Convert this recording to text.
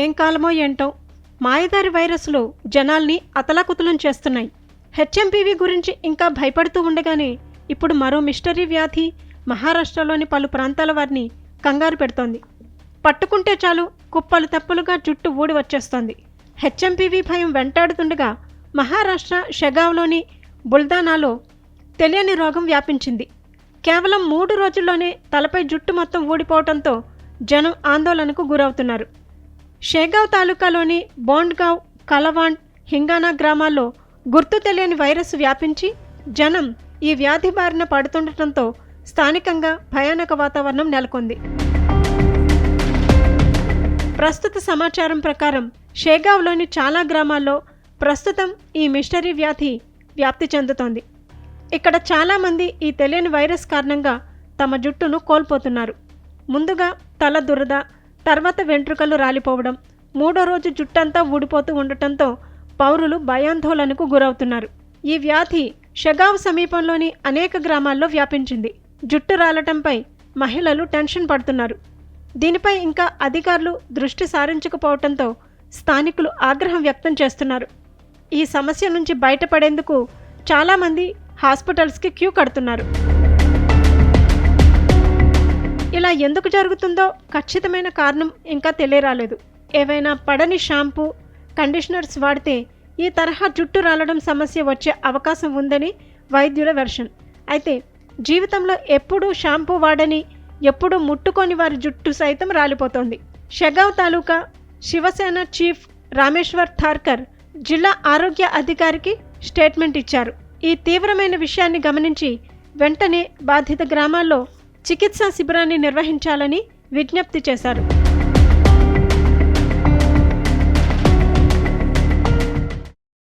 ఏం కాలమో ఏంటో. మాయదారి వైరస్లు జనాల్ని అతలాకుతలం చేస్తున్నాయి. హెచ్ఎంపీవీ గురించి ఇంకా భయపడుతూ ఉండగానే ఇప్పుడు మరో మిస్టరీ వ్యాధి మహారాష్ట్రలోని పలు ప్రాంతాల వారిని కంగారు పెడుతోంది. పట్టుకుంటే చాలు కుప్పలు తప్పులుగా జుట్టు ఊడి వచ్చేస్తోంది. హెచ్ఎంపీవీ భయం వెంటాడుతుండగా మహారాష్ట్ర షెగావ్లోని బుల్దానాలో తెలియని రోగం వ్యాపించింది. కేవలం మూడు రోజుల్లోనే తలపై జుట్టు మొత్తం ఊడిపోవడంతో జనం ఆందోళనకు గురవుతున్నారు. షేగావ్ తాలూకాలోని బోండ్గావ్ కలవాండ్ హింగానా గ్రామాల్లో గుర్తు తెలియని వైరస్ వ్యాపించి జనం ఈ వ్యాధి బారిన పడుతుండటంతో స్థానికంగా భయానక వాతావరణం నెలకొంది. ప్రస్తుత సమాచారం ప్రకారం షేగావ్లోని చాలా గ్రామాల్లో ప్రస్తుతం ఈ మిస్టరీ వ్యాధి వ్యాప్తి చెందుతోంది. ఇక్కడ చాలామంది ఈ తెలియని వైరస్ కారణంగా తమ జుట్టును కోల్పోతున్నారు. ముందుగా తల దురద తర్వాత వెంట్రుకలు రాలిపోవడం. మూడో రోజు జుట్టంతా ఊడిపోతూ ఉండటంతో పౌరులు భయాందోళనకు గురవుతున్నారు. ఈ వ్యాధి షగావ్ సమీపంలోని అనేక గ్రామాల్లో వ్యాపించింది. జుట్టు రాలటంపై మహిళలు టెన్షన్ పడుతున్నారు. దీనిపై ఇంకా అధికారులు దృష్టి సారించకపోవడంతో స్థానికులు ఆగ్రహం వ్యక్తం చేస్తున్నారు. ఈ సమస్య నుంచి బయటపడేందుకు చాలామంది హాస్పిటల్స్కి క్యూ కడుతున్నారు. ఇలా ఎందుకు జరుగుతుందో ఖచ్చితమైన కారణం ఇంకా తెలియరాలేదు. ఏవైనా పడని షాంపూ కండిషనర్స్ వాడితే ఈ తరహా జుట్టు రాలడం సమస్య వచ్చే అవకాశం ఉందని వైద్యుల వెర్షన్. అయితే జీవితంలో ఎప్పుడూ షాంపూ వాడని ఎప్పుడూ ముట్టుకొని వారి జుట్టు సైతం రాలిపోతోంది. షెగావ్ తాలూకా శివసేన చీఫ్ రామేశ్వర్ థార్కర్ జిల్లా ఆరోగ్య అధికారికి స్టేట్మెంట్ ఇచ్చారు. ఈ తీవ్రమైన విషయాన్ని గమనించి వెంటనే బాధిత గ్రామాల్లో చికిత్సా శిబిరాన్ని నిర్వహించాలని విజ్ఞప్తి చేశారు